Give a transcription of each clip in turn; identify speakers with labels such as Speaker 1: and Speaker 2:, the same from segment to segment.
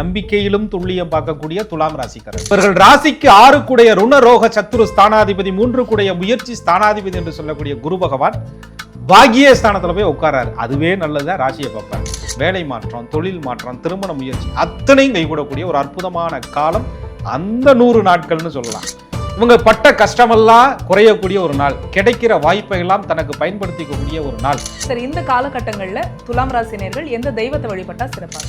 Speaker 1: நம்பிக்கையிலும் துல்லியம் பார்க்கக்கூடிய துலாம் ராசிக்காரர். இவர்கள் ராசிக்கு ஆறு கூடைய ருணரோக சத்துரு ஸ்தானாதிபதி மூன்று குடைய முயற்சி ஸ்தானாதிபதி என்று சொல்லக்கூடிய குரு பகவான் பாகிய ஸ்தானத்தில் போய் உட்காராரு அதுவே நல்லதா ராசியை பார்ப்பார். வேலை மாற்றம் தொழில் மாற்றம் திருமண முயற்சி அத்தனையும் கைகூடக்கூடிய ஒரு அற்புதமான காலம் அந்த நூறு நாட்கள்னு சொல்லலாம். இவங்க பட்ட கஷ்டமெல்லாம் குறையக்கூடிய ஒரு நாள் கிடைக்கிற வாய்ப்பை எல்லாம் தனக்கு பயன்படுத்திக்கக்கூடிய ஒரு நாள்.
Speaker 2: சரி இந்த காலகட்டங்களில் துலாம் ராசினியர்கள் எந்த தெய்வத்தை வழிபட்டா சிறப்பாக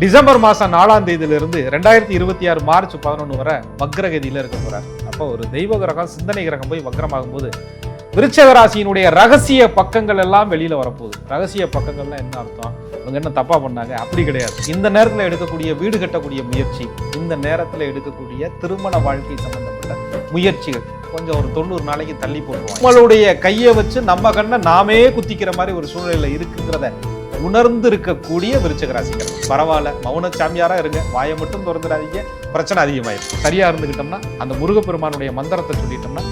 Speaker 1: டிசம்பர் மாதம் நாலாம் தேதியிலிருந்து ரெண்டாயிரத்தி இருபத்தி ஆறு மார்ச் பதினொன்று வரை வக்ரகதியில் இருக்க போகிறார் அப்போ ஒரு தெய்வ கிரகம் சிந்தனை கிரகம் போய் வக்ரமாகும் போது விருச்சக ராசியினுடைய ரகசிய பக்கங்கள் எல்லாம் வெளியில் வரப்போகுது. ரகசிய பக்கங்கள்லாம் என்ன அர்த்தம்? இவங்க என்ன தப்பாக பண்ணாங்க? அப்படி கிடையாது. இந்த நேரத்தில் எடுக்கக்கூடிய வீடு கட்டக்கூடிய முயற்சி இந்த நேரத்தில் எடுக்கக்கூடிய திருமண வாழ்க்கை சம்பந்தப்பட்ட முயற்சிகள் கொஞ்சம் ஒரு தொண்ணூறு நாளைக்கு தள்ளி போட்டுருவோம் நம்மளுடைய கையை வச்சு நம்ம கண்ணை நாமே குத்திக்கிற மாதிரி ஒரு சூழ்நிலை இருக்குங்கிறத உணர்ந்து இருக்கக்கூடிய விருச்சக ராசிக்காரர்கள் பரவாயில்ல மௌன சாமியாரா இருங்க. வாயை மட்டும் திறந்துடாதீங்க. பிரச்சனை அதிகமாயிடும் சரியா இருந்துக்கிட்டோம்னா அந்த முருகப்பெருமானுடைய மந்திரத்தை சொல்லிட்டோம்னா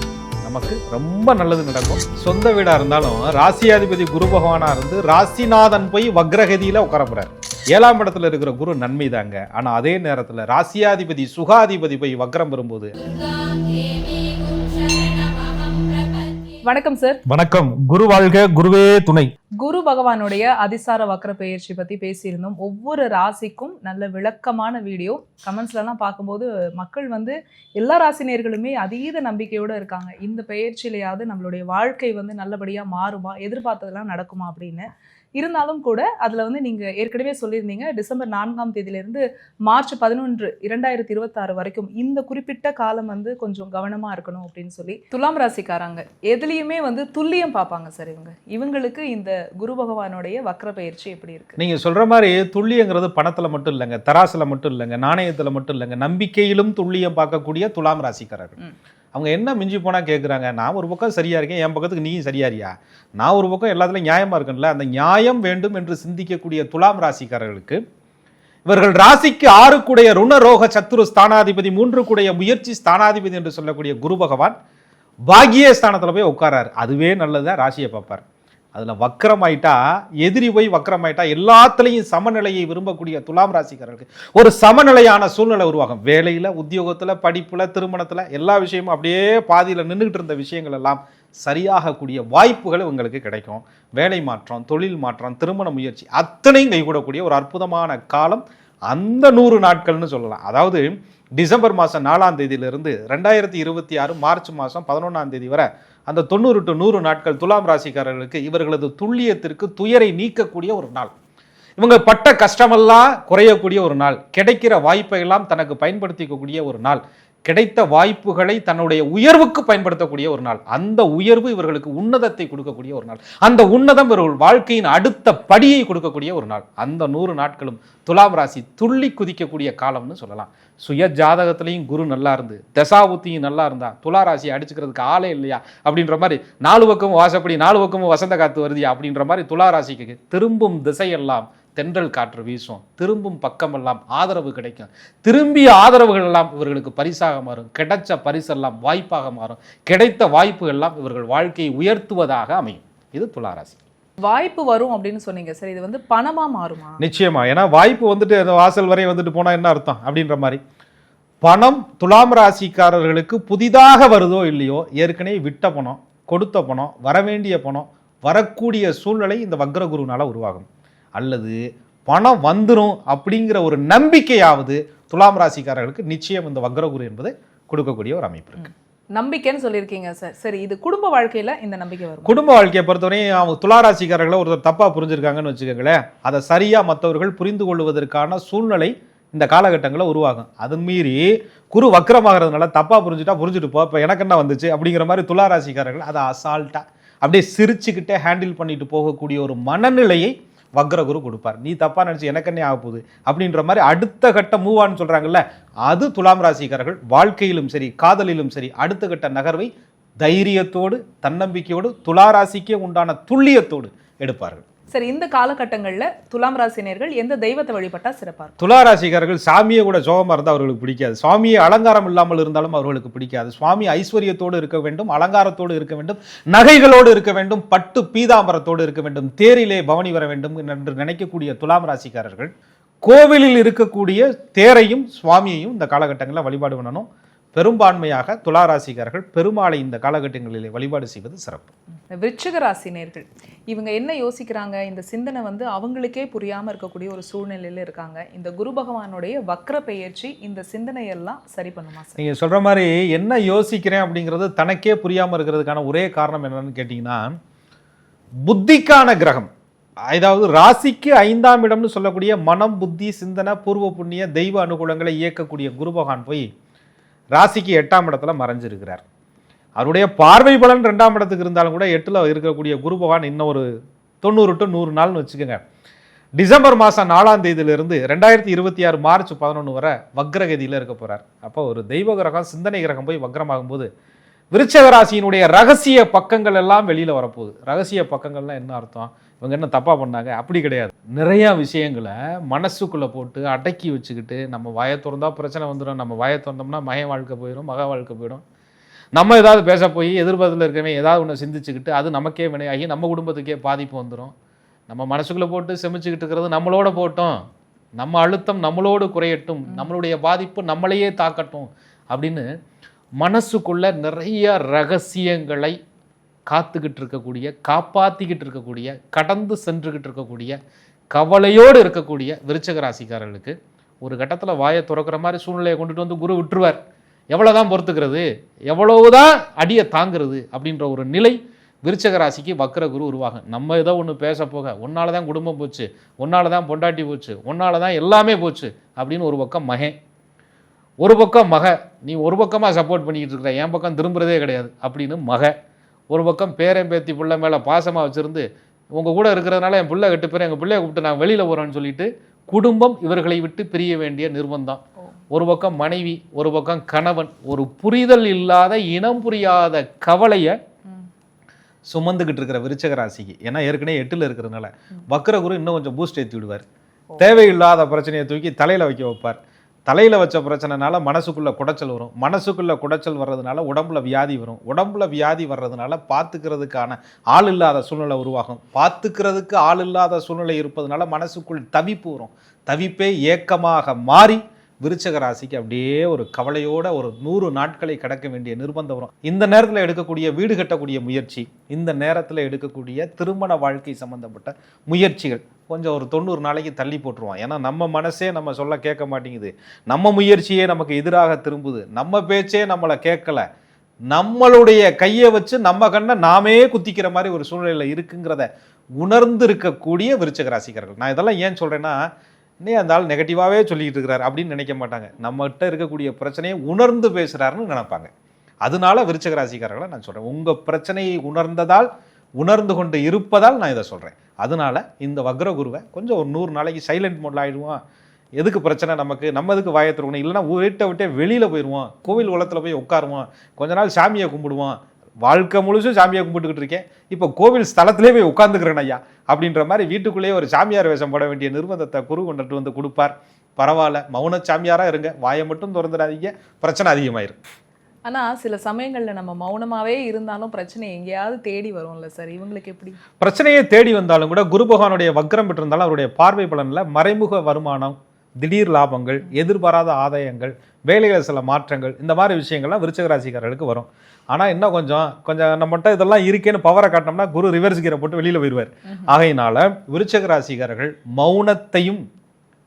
Speaker 1: நமக்கு ரொம்ப நல்லது நடக்கும். சொந்த வீடா இருந்தாலும் ராசியாதிபதி குரு பகவானா இருந்து ராசிநாதன் போய் வக்ரகதியில உட்கார போறாரு. ஏழாம் இடத்துல இருக்கிற குரு நன்மை தாங்க ஆனா அதே நேரத்துல ராசியாதிபதி சுகாதிபதி போய் வக்ரம் வரும்போது
Speaker 2: வணக்கம் சார்
Speaker 1: வணக்கம். குரு வாழ்க குருவே துணை.
Speaker 2: குரு பகவானுடைய அதிசார வக்ர பெயர்ச்சி பத்தி பேசியிருந்தோம். ஒவ்வொரு ராசிக்கும் நல்ல விளக்கமான வீடியோ. கமெண்ட்ஸ்லாம் பார்க்கும்போது மக்கள் வந்து எல்லா ராசினியர்களுமே அதீத நம்பிக்கையோட இருக்காங்க. இந்த பெயர்ச்சியிலையாவது நம்மளுடைய வாழ்க்கை வந்து நல்லபடியா மாறுமா? எதிர்பார்த்ததெல்லாம் நடக்குமா அப்படின்னு. இருந்தாலும் கூட அதுல வந்து நீங்க ஏற்கனவே சொல்லியிருந்தீங்க டிசம்பர் நான்காம் தேதியிலிருந்து மார்ச் பதினொன்று இரண்டாயிரத்தி இருபத்தாறு வரைக்கும் இந்த குறிப்பிட்ட காலம் வந்து கொஞ்சம் கவனமா இருக்கணும் அப்படின்னு சொல்லி. துலாம் ராசிக்காரங்க எதுலேயுமே வந்து துல்லியம் பார்ப்பாங்க சார் இவங்க. இவங்களுக்கு இந்த குரு பகவானுடைய வக்ர பயிற்சி எப்படி இருக்கு?
Speaker 1: நீங்க சொல்ற மாதிரி துல்லியங்கிறது பணத்துல மட்டும் இல்லைங்க தராசுல மட்டும் இல்லைங்க நாணயத்துல மட்டும் இல்லைங்க நம்பிக்கையிலும் துல்லியம் பார்க்கக்கூடிய துலாம் ராசிக்காரர்கள். அவங்க என்ன மிஞ்சி போனா கேட்குறாங்க நான் ஒரு பக்கம் சரியா இருக்கேன் என் பக்கத்துக்கு நீயும் சரியாரியா நான் ஒரு பக்கம் எல்லாத்துலயும் நியாயமா இருக்கேன்ல அந்த நியாயம் வேண்டும் என்று சிந்திக்கக்கூடிய துலாம் ராசிக்காரர்களுக்கு இவர்கள் ராசிக்கு ஆறு கூடைய ருணரோக சத்துரு ஸ்தானாதிபதி மூன்று கூடைய முயற்சி ஸ்தானாதிபதி என்று சொல்லக்கூடிய குரு பகவான் பாக்கிய ஸ்தானத்தில் போய் உட்காராரு அதுவே நல்லதாக ராசியை பார்ப்பார். அதில் வக்கரமாயிட்டா எதிரி போய் வக்கரமாயிட்டா எல்லாத்துலேயும் சமநிலையை விரும்பக்கூடிய துலாம் ராசிக்காரர்களுக்கு ஒரு சமநிலையான சூழ்நிலை உருவாகும். வேலையில் உத்தியோகத்தில் படிப்பில் திருமணத்தில் எல்லா விஷயமும் அப்படியே பாதியில் நின்றுக்கிட்டு இருந்த விஷயங்கள் எல்லாம் சரியாகக்கூடிய வாய்ப்புகள் உங்களுக்கு கிடைக்கும். வேலை மாற்றம் தொழில் மாற்றம் திருமண முயற்சி அத்தனையும் கைகூடக்கூடிய ஒரு அற்புதமான காலம். அந்த நூறு நாட்கள்னு சொல்லலாம். அதாவது டிசம்பர் மாதம் நாலாம் தேதியிலிருந்து ரெண்டாயிரத்தி இருபத்தி ஆறு மார்ச் மாதம் பதினொன்றாம் தேதி வரை அந்த தொண்ணூறு டு நூறு நாட்கள் துலாம் ராசிக்காரர்களுக்கு இவர்களது துல்லியத்திற்கு துயரை நீக்கக்கூடிய ஒரு நாள். இவங்க பட்ட கஷ்டமெல்லாம் குறையக்கூடிய ஒரு நாள். கிடைக்கிற வாய்ப்பை எல்லாம் தனக்கு பயன்படுத்திக்கக்கூடிய ஒரு நாள். கிடைத்த வாய்ப்புகளை தன்னுடைய உயர்வுக்கு பயன்படுத்தக்கூடிய ஒரு நாள். அந்த உயர்வு இவர்களுக்கு உன்னதத்தை கொடுக்கக்கூடிய ஒரு நாள். அந்த உன்னதம் இவர்கள் வாழ்க்கையின் அடுத்த படியை கொடுக்கக்கூடிய ஒரு நாள். அந்த நூறு நாட்களும் துலாம் ராசி துள்ளி குதிக்கக்கூடிய காலம்னு சொல்லலாம். சுய ஜாதகத்திலையும் குரு நல்லா இருந்து தசாபுத்தியும் நல்லா இருந்தா துலா ராசியை அடிச்சுக்கிறதுக்கு ஆளே இல்லையா? அப்படின்ற மாதிரி நாலு பக்கமும் வாசப்படி நாலு பக்கமும் வசந்த காத்து வருதியா அப்படின்ற மாதிரி துலா ராசிக்கு திரும்பும் திசையெல்லாம் தென்றல் காற்று வீசும். திரும்பும் பக்கமெல்லாம் ஆதரவு கிடைக்கும். திரும்பிய ஆதரவுகள் எல்லாம் இவர்களுக்கு பரிசாக மாறும். கிடைச்ச பரிசெல்லாம் வாய்ப்பாக மாறும். கிடைத்த வாய்ப்புகள் எல்லாம் இவர்கள் வாழ்க்கையை உயர்த்துவதாக அமையும். இது துளாராசி.
Speaker 2: வாய்ப்பு வரும் அப்படின்னு சொன்னீங்க. சார் இது வந்து பணமா மாறுமா?
Speaker 1: நிச்சயமா. ஏன்னா வாய்ப்பு வந்துட்டு அந்த வாசல் வரை வந்துட்டு போனா என்ன அர்த்தம் அப்படின்ற மாதிரி. பணம் துலாம் ராசிக்காரர்களுக்கு புதிதாக வருதோ இல்லையோ ஏற்கனவே விட்ட பணம் கொடுத்த பணம் வரவேண்டிய பணம் வரக்கூடிய சூழ்நிலை இந்த வக்ரகுருனால உருவாகும். அல்லது பணம் வந்துரும் அப்படிங்கிற ஒரு நம்பிக்கையாவது துலாம் ராசிக்காரர்களுக்கு நிச்சயம் இந்த வக்ரகுரு என்பது கொடுக்கக்கூடிய ஒரு அமைப்பு இருக்கு.
Speaker 2: நம்பிக்கைன்னு சொல்லியிருக்கீங்க சார். சரி இது குடும்ப வாழ்க்கையில இந்த நம்பிக்கை வரும்.
Speaker 1: குடும்ப வாழ்க்கையை பொறுத்தவரையும் அவங்க துளாராசிக்காரர்களை ஒருத்தர் தப்பா புரிஞ்சிருக்காங்கன்னு வச்சுக்கோங்களேன். அதை சரியா மற்றவர்கள் புரிந்து கொள்வதற்கான சூழ்நிலை இந்த காலகட்டங்களில் உருவாகும். அது மீறி குரு வக்கரமாகிறதுனால தப்பா புரிஞ்சுட்டா புரிஞ்சுட்டு போ இப்போ எனக்கு என்ன வந்துச்சு அப்படிங்கிற மாதிரி துளாராசிக்காரர்கள் அதை அசால்ட்டா அப்படியே சிரிச்சுக்கிட்டே ஹேண்டில் பண்ணிட்டு போகக்கூடிய ஒரு மனநிலையை வக்ரகுரு கொடுப்பார். நீ தப்பா நினைச்சு எனக்கு என்ன ஆக போகுது? அப்படின்ற மாதிரி அடுத்த கட்ட மூவான்னு சொல்றாங்கல்ல அது துலாம் ராசிக்காரர்கள் வாழ்க்கையிலும் சரி காதலிலும் சரி அடுத்த கட்ட நகர்வை தைரியத்தோடு தன்னம்பிக்கையோடு துளாராசிக்கே உண்டான துல்லியத்தோடு எடுப்பார்கள்.
Speaker 2: சரி இந்த காலகட்டங்களில் துலாம் ராசினியர்கள் எந்த தெய்வத்தை வழிபட்டா சிறப்பாக துலா
Speaker 1: ராசிக்காரர்கள் சாமியை கூட சோகமாக இருந்தால் அவர்களுக்கு பிடிக்காது. சுவாமியை அலங்காரம் இல்லாமல் இருந்தாலும் அவர்களுக்கு பிடிக்காது. சுவாமி ஐஸ்வர்யத்தோடு இருக்க வேண்டும் அலங்காரத்தோடு இருக்க வேண்டும் நகைகளோடு இருக்க வேண்டும் பட்டு பீதாம்பரத்தோடு இருக்க வேண்டும் தேரிலே பவனி வர வேண்டும் என்று நினைக்கக்கூடிய துலாம் ராசிக்காரர்கள் கோவிலில் இருக்கக்கூடிய தேரையும் சுவாமியையும் இந்த காலகட்டங்களில் வழிபாடு பண்ணணும். பெரும்பான்மையாக துளாராசிக்காரர்கள் பெருமாளை இந்த காலகட்டங்களிலே வழிபாடு செய்வது சிறப்பு.
Speaker 2: விருச்சிக ராசினியர்கள் இவங்க என்ன யோசிக்கிறாங்க? இந்த சிந்தனை வந்து அவங்களுக்கே புரியாம இருக்கக்கூடிய ஒரு சூழ்நிலையில இருக்காங்க. இந்த குரு பகவானுடைய வக்ர பெயர்ச்சி இந்த சிந்தனையெல்லாம் சரி பண்ணுமா சார்?
Speaker 1: நீங்கள் சொல்கிற மாதிரி என்ன யோசிக்கிறேன் அப்படிங்கிறது தனக்கே புரியாமல் இருக்கிறதுக்கான ஒரே காரணம் என்னன்னு கேட்டிங்கன்னா புத்திக்கான கிரகம். அதாவது ராசிக்கு ஐந்தாம் இடம்னு சொல்லக்கூடிய மனம் புத்தி சிந்தனை பூர்வ புண்ணிய தெய்வ அனுகூலங்களை இயக்கக்கூடிய குரு பகவான் போய் ராசிக்கு எட்டாம் இடத்துல மறைஞ்சிருக்கிறார். அவருடைய பார்வை பலன் ரெண்டாம் இடத்துக்கு இருந்தாலும் கூட எட்டில் இருக்கக்கூடிய குரு பகவான் இன்னும் ஒரு தொண்ணூறு டு நூறு நாள்னு வச்சுக்கோங்க. டிசம்பர் மாதம் நாலாம் தேதியிலிருந்து ரெண்டாயிரத்தி இருபத்தி ஆறு மார்ச் பதினொன்று வரை வக்ரகதியில் இருக்க போகிறார் அப்போ ஒரு தெய்வ கிரகம் சிந்தனை கிரகம் போய் வக்ரமாகும்போது விருச்சகராசியினுடைய ரகசிய பக்கங்கள் எல்லாம் வெளியில் வரப்போகுது. ரகசிய பக்கங்கள்லாம் என்ன அர்த்தம்? இவங்க என்ன தப்பாக பண்ணாங்க? அப்படி கிடையாது. நிறையா விஷயங்களை மனசுக்குள்ளே போட்டு அடக்கி வச்சுக்கிட்டு நம்ம வாயை திறந்தால் பிரச்சனை வந்துடும் நம்ம வாயை திறந்தோம்னா மய வாழ்க்கை போயிடும் மக வாழ்க்கை போயிடும். நம்ம ஏதாவது பேச போய் எதிர்பார்த்தில் இருக்கவே ஏதாவது ஒன்று சிந்திச்சுக்கிட்டு அது நமக்கே வினையாகி நம்ம குடும்பத்துக்கே பாதிப்பு வந்துடும் நம்ம மனசுக்குள்ளே போட்டு செமிச்சுக்கிட்டு இருக்கிறது நம்மளோட போட்டோம். நம்ம அழுத்தம் நம்மளோடு குறையட்டும். நம்மளுடைய பாதிப்பு நம்மளையே தாக்கட்டும் அப்படின்னு மனசுக்குள்ள நிறைய ரகசியங்களை காத்துக்கிட்டு இருக்கக்கூடிய காப்பாற்றிக்கிட்டு இருக்கக்கூடிய கடந்து சென்றுக்கிட்டு இருக்கக்கூடிய கவலையோடு இருக்கக்கூடிய விருச்சக ராசிக்காரர்களுக்கு ஒரு கட்டத்தில் வாயை திறக்கிற மாதிரி சூழ்நிலையை கொண்டுட்டு வந்து குரு விட்டுருவார். எவ்வளோதான் பொறுத்துக்கிறது எவ்வளவுதான் அடியை தாங்கிறது அப்படின்ற ஒரு நிலை விருச்சக ராசிக்கு வக்கர குரு உருவாகும். நம்ம ஏதோ ஒன்று பேச போக உன்னால தான் குடும்பம் போச்சு உன்னால தான் பொண்டாட்டி போச்சு ஒன்றால் தான் எல்லாமே போச்சு அப்படின்னு ஒரு பக்கம் மகன். ஒரு பக்கம் மக நீ ஒரு பக்கமாக சப்போர்ட் பண்ணிக்கிட்டு இருக்கிற என் பக்கம் திரும்புறதே கிடையாது அப்படின்னு மக. ஒரு பக்கம் பேரன் பேத்தி பிள்ளை மேலே பாசமாக வச்சுருந்து உங்கள் கூட இருக்கிறதுனால என் பிள்ளை கெட்டு பேர் எங்கள் பிள்ளைய கூப்பிட்டு நான் வெளியில் போகிறேன்னு சொல்லிட்டு குடும்பம் இவர்களை விட்டு பிரிய வேண்டிய நிர்பந்தம். ஒரு பக்கம் மனைவி ஒரு பக்கம் கணவன் ஒரு புரிதல் இல்லாத இனம் புரியாத கவலையை. சுமந்துக்கிட்டு இருக்கிற விருச்சக ராசிக்கு. ஏன்னா ஏற்கனவே எட்டில் இருக்கிறதுனால. வக்கர குரு இன்னும் கொஞ்சம் பூஸ்ட் ஏற்றி விடுவார். தேவையில்லாத பிரச்சனையை தூக்கி தலையில் வைக்க வைப்பார். தலையில் வச்ச பிரச்சனைனால மனசுக்குள்ளே குடைச்சல் வரும். மனசுக்குள்ளே குடைச்சல் வர்றதுனால உடம்புல வியாதி வரும். உடம்புல வியாதி வர்றதுனால பார்த்துக்கிறதுக்கான ஆள் இல்லாத சூழ்நிலை உருவாகும். பார்த்துக்கிறதுக்கு ஆள் இல்லாத சூழ்நிலை இருப்பதனால மனசுக்குள் தவிப்பு வரும். தவிப்பே ஏக்கமாக மாறி விருச்சக ராசிக்கு அப்படியே ஒரு கவலையோட ஒரு நூறு நாட்களை கடக்க வேண்டிய நிர்பந்தம் வரும். இந்த நேரத்தில் எடுக்கக்கூடிய வீடு கட்டக்கூடிய முயற்சி இந்த நேரத்தில் எடுக்கக்கூடிய திருமண வாழ்க்கை சம்பந்தப்பட்ட முயற்சிகள் கொஞ்சம் ஒரு தொண்ணூறு நாளைக்கு தள்ளி போட்டுருவோம் ஏன்னா நம்ம மனசே நம்ம சொல்ல கேட்க மாட்டேங்குது. நம்ம முயற்சியே நமக்கு எதிராக திரும்புது. நம்ம பேச்சே நம்மளை கேட்கல. நம்மளுடைய கையை வச்சு நம்ம கண்ணை நாமே குத்திக்கிற மாதிரி ஒரு சூழ்நிலையில் இருக்குங்கிறத உணர்ந்து இருக்கக்கூடிய விருச்சக ராசிக்காரர்கள். நான் இதெல்லாம் ஏன் சொல்கிறேன்னா நீ அந்த ஆள் நெகட்டிவாகவே சொல்லிக்கிட்டு இருக்கிறார் அப்படின்னு நினைக்க மாட்டாங்க. நம்மகிட்ட இருக்கக்கூடிய பிரச்சனையை உணர்ந்து பேசுகிறாருன்னு நினைப்பாங்க. அதனால விருச்சக ராசிக்காரர்களை நான் சொல்கிறேன் உங்கள் பிரச்சனையை உணர்ந்ததால் உணர்ந்து கொண்டு இருப்பதால் நான் இதை சொல்கிறேன் அதனால இந்த வக்ரகுருவை கொஞ்சம் ஒரு நூறு நாளைக்கு சைலண்ட் மோட்ல ஆகிடுவோம் எதுக்கு பிரச்சனை? நமக்கு நம்ம எதுக்கு வாயை திறக்கணும்? இல்லைன்னா வீட்டை விட்டே வெளியில் போயிடுவோம் கோவில் குளத்தில் போய் உட்காருவோம் கொஞ்ச நாள் சாமியை கும்பிடுவோம் வாழ்க்கை முழுசும் சாமியை கும்பிட்டுக்கிட்டு இருக்கேன். இப்போ கோவில் ஸ்தலத்திலே போய் உட்காந்துக்கிறேன் ஐயா. அப்படின்ற மாதிரி வீட்டுக்குள்ளேயே ஒரு சாமியார் வேஷம் போட வேண்டிய நிர்பந்தத்தை குரு கொண்டுட்டு வந்து கொடுப்பார். பரவாயில்ல மௌன சாமியாராக இருங்க. வாயை மட்டும் திறந்துடாதீங்க. பிரச்சனை அதிகமாயிரும்
Speaker 2: ஆனா சில சமயங்கள்ல நம்ம மௌனமாவே இருந்தாலும் பிரச்சனை எங்கேயாவது தேடி வரும்ல சார்? இவங்களுக்கு எப்படி?
Speaker 1: பிரச்சனையே தேடி வந்தாலும் கூட குரு பகவானுடைய வக்ரம் பெற்றிருந்தாலும் அவருடைய பார்வை பலனில் மறைமுக வருமானம் திடீர் லாபங்கள் எதிர்பாராத ஆதாயங்கள் வேலைகள் சில மாற்றங்கள் இந்த மாதிரி விஷயங்கள்லாம் விருச்சக ராசிக்காரர்களுக்கு வரும். ஆனால் இன்னும் கொஞ்சம் கொஞ்சம் நம்மகிட்ட இதெல்லாம் இருக்கேன்னு பவரை காட்டினோம்னா குரு ரிவர்ஸ் கீரை போட்டு வெளியில் போயிடுவார் ஆகையினால விருச்சக ராசிக்காரர்கள் மௌனத்தையும்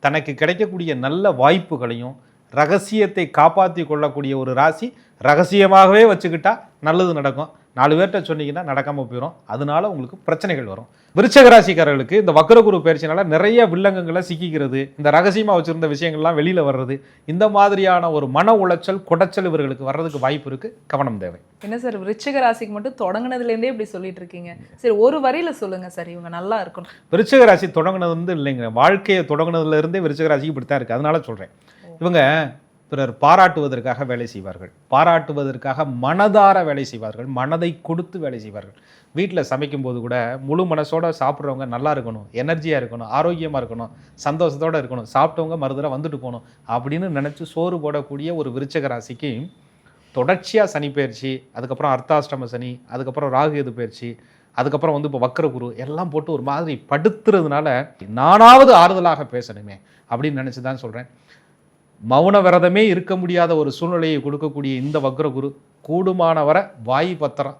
Speaker 1: தனக்கு கிடைக்கக்கூடிய நல்ல வாய்ப்புகளையும் ரகசியத்தை காப்பாற்றி கொள்ளக்கூடிய ஒரு ராசி ரகசியமாகவே வச்சுக்கிட்டா நல்லது நடக்கும். நாலு பேர்கிட்ட சொன்னீங்கன்னா நடக்காம போயிடும் அதனால உங்களுக்கு பிரச்சனைகள் வரும். விருச்சக ராசிக்காரர்களுக்கு இந்த வக்ரகுரு பயிற்சினால நிறைய வில்லங்கங்களை சிக்கிக்கிறது இந்த ரகசியமா வச்சிருந்த விஷயங்கள்லாம் வெளியில வர்றது இந்த மாதிரியான ஒரு மன உளைச்சல் குடைச்சல் இவர்களுக்கு வர்றதுக்கு வாய்ப்பு இருக்கு. கவனம் தேவை.
Speaker 2: என்ன சார் விருச்சிக ராசிக்கு மட்டும் தொடங்குனதுல இருந்தே இப்படி சொல்லிட்டு இருக்கீங்க சரி ஒரு வரியில சொல்லுங்க சார் இவங்க நல்லா இருக்கணும்.
Speaker 1: விருச்சிக ராசி தொடங்குனது வந்து இல்லைங்க. வாழ்க்கையை தொடங்குனதுல இருந்தே விருச்சிக ராசிக்கு இப்படி தான் இருக்கு. அதனால சொல்றேன். இவங்க பிறர் பாராட்டுவதற்காக வேலை செய்வார்கள். பாராட்டுவதற்காக மனதார வேலை செய்வார்கள். மனதை கொடுத்து வேலை செய்வார்கள். வீட்டில் சமைக்கும்போது கூட முழு மனசோட சாப்பிட்றவங்க நல்லா இருக்கணும் எனர்ஜியாக இருக்கணும் ஆரோக்கியமாக இருக்கணும் சந்தோஷத்தோட இருக்கணும் சாப்பிட்டவங்க மறுதடவை வந்துட்டு போகணும் அப்படின்னு நினச்சி சோறு போடக்கூடிய ஒரு விருச்சக ராசிக்கு தொடர்ச்சியாக சனி பயிற்சி அதுக்கப்புறம் அர்த்தாஷ்டம சனி அதுக்கப்புறம் ராகு எது பயிற்சி அதுக்கப்புறம் வந்து இப்போ வக்கர குரு எல்லாம் போட்டு ஒரு மாதிரி படுத்துறதுனால நானாவது ஆறுதலாக பேசணுமே அப்படின்னு நினச்சி தான் சொல்கிறேன் மௌன விரதமே இருக்க முடியாத ஒரு சூழ்நிலையை கொடுக்கக்கூடிய இந்த வக்ர குரு கூடுமானவரை வாய் பத்திரம்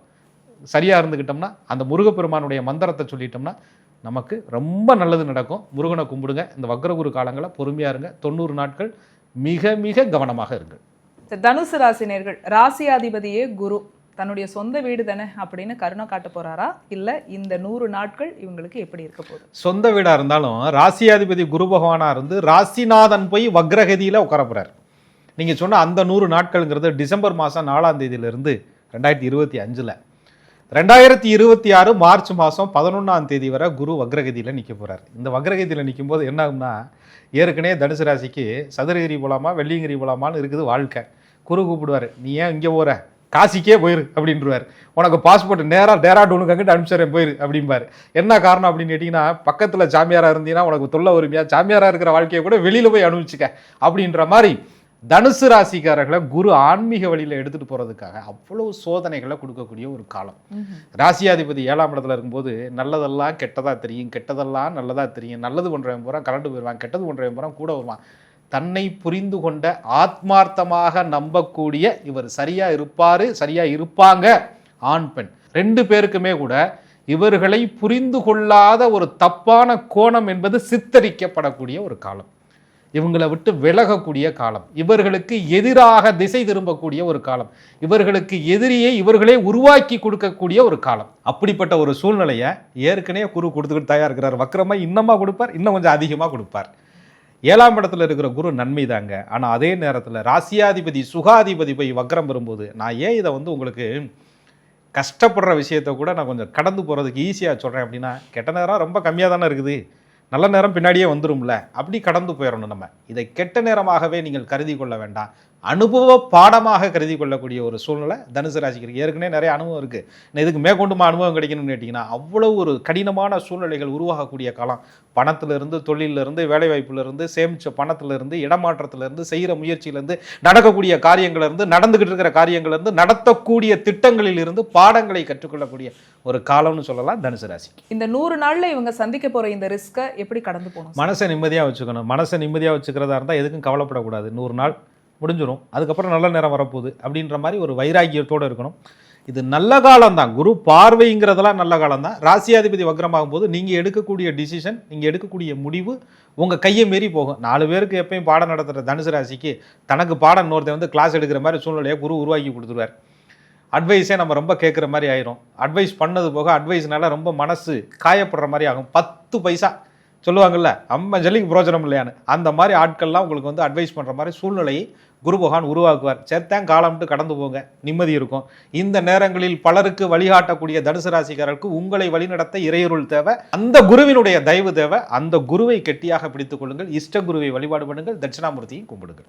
Speaker 1: சரியாக இருந்துக்கிட்டோம்னா அந்த முருகப்பெருமானுடைய மந்திரத்தை சொல்லிட்டோம்னா நமக்கு ரொம்ப நல்லது நடக்கும். முருகனை கும்பிடுங்க. இந்த வக்ரகுரு காலங்களில் பொறுமையாக இருங்க. தொண்ணூறு நாட்கள் மிக மிக கவனமாக
Speaker 2: இருங்கள். தனுசு ராசினியர்கள் ராசியாதிபதியே குரு. தன்னுடைய சொந்த வீடு தானே அப்படின்னு கருணை காட்ட போறாரா? இல்ல இந்த நூறு நாட்கள் இவங்களுக்கு எப்படி இருக்க போகுது?
Speaker 1: சொந்த வீடாக இருந்தாலும் ராசியாதிபதி குரு பகவானாக இருந்து ராசிநாதன் போய் வக்ரகதியில் உட்கார போறார். நீங்கள் சொன்ன அந்த நூறு நாட்கள்ங்கிறது டிசம்பர் மாதம் நாலாம் தேதியிலிருந்து ரெண்டாயிரத்தி இருபத்தி அஞ்சில். ரெண்டாயிரத்தி இருபத்தி ஆறு மார்ச் மாதம் பதினொன்றாம் தேதி வரை குரு வக்ரகதியில் நிற்க போகிறார் இந்த வக்ரகதியில் நிற்கும் போது என்ன ஆகும்னா ஏற்கனவே தனுசு ராசிக்கு சதுரகிரி போலாமா வெள்ளியங்கிரி போலாமான்னு இருக்குது வாழ்க்கை. குரு கூப்பிடுவார் நீ ஏன் இங்கே போகிற காசிக்கே போயிரு அப்படின்றவார். உனக்கு பாஸ்போர்ட் நேராக டேராடூனுக்கு அங்கிட்டு அனுப்பிச்சிடுறேன் போயிரு அப்படிம்பாரு. என்ன காரணம் அப்படின்னு கேட்டிங்கன்னா பக்கத்தில் சாமியாராக இருந்தீங்கன்னா உனக்கு தொல்லை வருமையா சாமியாராக இருக்கிற வாழ்க்கையை கூட வெளியில் போய் அனுபவிச்சுக்க அப்படின்ற மாதிரி தனுசு ராசிக்காரர்களை குரு ஆன்மீக வழியில் எடுத்துகிட்டு போகிறதுக்காக அவ்வளவு சோதனைகளை கொடுக்கக்கூடிய ஒரு காலம். ராசியாதிபதி ஏழாம் இடத்துல இருக்கும்போது நல்லதெல்லாம் கெட்டதாக தெரியும் கெட்டதெல்லாம் நல்லதாக தெரியும் நல்லது பண்ணுறவன் பூரா கலண்டு போயிடுவான் கெட்டது பண்ணுறவன் பூரா கூட வருவான். தன்னை புரிந்து கொண்ட ஆத்மார்த்தமாக நம்பக்கூடிய இவர் சரியா இருப்பாரு சரியா இருப்பாங்க ஆண் பெண். ரெண்டு பேருக்குமே கூட இவர்களை புரிந்து கொள்ளாத ஒரு தப்பான கோணம் என்பது சித்தரிக்கப்படக்கூடிய ஒரு காலம். இவங்களை விட்டு விலகக்கூடிய காலம். இவர்களுக்கு எதிராக திசை திரும்பக்கூடிய ஒரு காலம். இவர்களுக்கு எதிரியை இவர்களே உருவாக்கி கொடுக்கக்கூடிய ஒரு காலம். அப்படிப்பட்ட ஒரு சூழ்நிலையை ஏற்கனவே குரு கொடுத்துக்கிட்டு தயார் இருக்கிறார். வக்கரமா கொடுப்பார் இன்னும் கொஞ்சம் அதிகமாக கொடுப்பார். ஏழாம் இடத்துல இருக்கிற குரு நன்மை தாங்க ஆனால் அதே நேரத்தில் ராசியாதிபதி சுகாதிபதி போய் வக்ரம் வரும்போது நான் ஏன் இதை வந்து உங்களுக்கு கஷ்டப்படுற விஷயத்தை கூட நான் கொஞ்சம் கடந்து போகிறதுக்கு ஈஸியாக சொல்கிறேன் அப்படின்னா கெட்ட நேரம் ரொம்ப கம்மியாக தானே இருக்குது. நல்ல நேரம் பின்னாடியே வந்துடும்ல அப்படி கடந்து போயிடணும் நம்ம. இதை கெட்ட நேரமாகவே நீங்கள் கருதி கொள்ள வேண்டாம். அனுபவ பாடமாக கருதி கொள்ளக்கூடிய ஒரு சூழ்நிலை தனுசு ராசிக்கு ஏற்கனவே நிறைய அனுபவம் இருக்குது நான் இதுக்கு மேற்கொண்டுமா அனுபவம் கிடைக்கணும்னு கேட்டிங்கன்னா அவ்வளவு ஒரு கடினமான சூழ்நிலைகள் உருவாகக்கூடிய காலம். பணத்திலிருந்து தொழிலிருந்து வேலைவாய்ப்புலேருந்து சேமித்த பணத்திலிருந்து இடமாற்றத்திலிருந்து செய்கிற முயற்சியிலேருந்து நடக்கக்கூடிய காரியங்களிலிருந்து நடந்துக்கிட்டு இருக்கிற காரியங்களிலிருந்து நடத்தக்கூடிய திட்டங்களில் இருந்து பாடங்களை கற்றுக்கொள்ளக்கூடிய ஒரு காலம்னு சொல்லலாம் தனுசு ராசி
Speaker 2: இந்த நூறு நாள்ல இவங்க சந்திக்க போற இந்த ரிஸ்கை எப்படி கடந்து போகணும்?
Speaker 1: மனசை நிம்மதியாக வச்சுக்கணும். மனசை நிம்மதியாக வச்சுக்கிறதா இருந்தால் எதுக்கும் கவலைப்படக்கூடாது. நூறு நாள் முடிஞ்சிடும் அதுக்கப்புறம் நல்ல நேரம் வரப்போகுது. அப்படின்ற மாதிரி ஒரு வைராக்கியத்தோடு இருக்கணும். இது நல்ல காலம் தான் குரு பார்வைங்கிறதெல்லாம் நல்ல காலம் தான் ராசியாதிபதி வக்ரமாகும் போது நீங்கள் எடுக்கக்கூடிய டிசிஷன் நீங்கள் எடுக்கக்கூடிய முடிவு உங்கள் கையை மீறி போகும். நாலு பேருக்கு எப்பயும் பாடம் நடத்துகிற தனுசு ராசிக்கு தனக்கு பாடம் இன்னொருத்தன் வந்து கிளாஸ் எடுக்கிற மாதிரி சூழ்நிலையை குரு உருவாக்கி கொடுத்துருவார். அட்வைஸே நம்ம ரொம்ப கேட்குற மாதிரி ஆயிரும். அட்வைஸ் பண்ணது போக அட்வைஸ்னால ரொம்ப மனசு காயப்படுற மாதிரி ஆகும். பத்து பைசா சொல்லுவாங்கல்ல அம்ம ஜல்லிக்கு பிரோஜனம் இல்லையான்னு. அந்த மாதிரி ஆட்கள்லாம் உங்களுக்கு வந்து அட்வைஸ் பண்ணுற மாதிரி சூழ்நிலையை குரு பகவான் உருவாக்குவார். சேர்த்தேன் காலம்ட்டு கடந்து போங்க. நிம்மதி இருக்கும். இந்த நேரங்களில் பலருக்கு வழிகாட்டக்கூடிய தனுசு ராசிக்காரருக்கு உங்களை வழிநடத்த இறையருள் தேவை. அந்த குருவினுடைய தயவு தேவை. அந்த குருவை கெட்டியாக பிடித்துக் கொள்ளுங்கள். இஷ்ட குருவை வழிபாடு பண்ணுங்கள். தட்சிணாமூர்த்தியும் கும்பிடுங்கள்.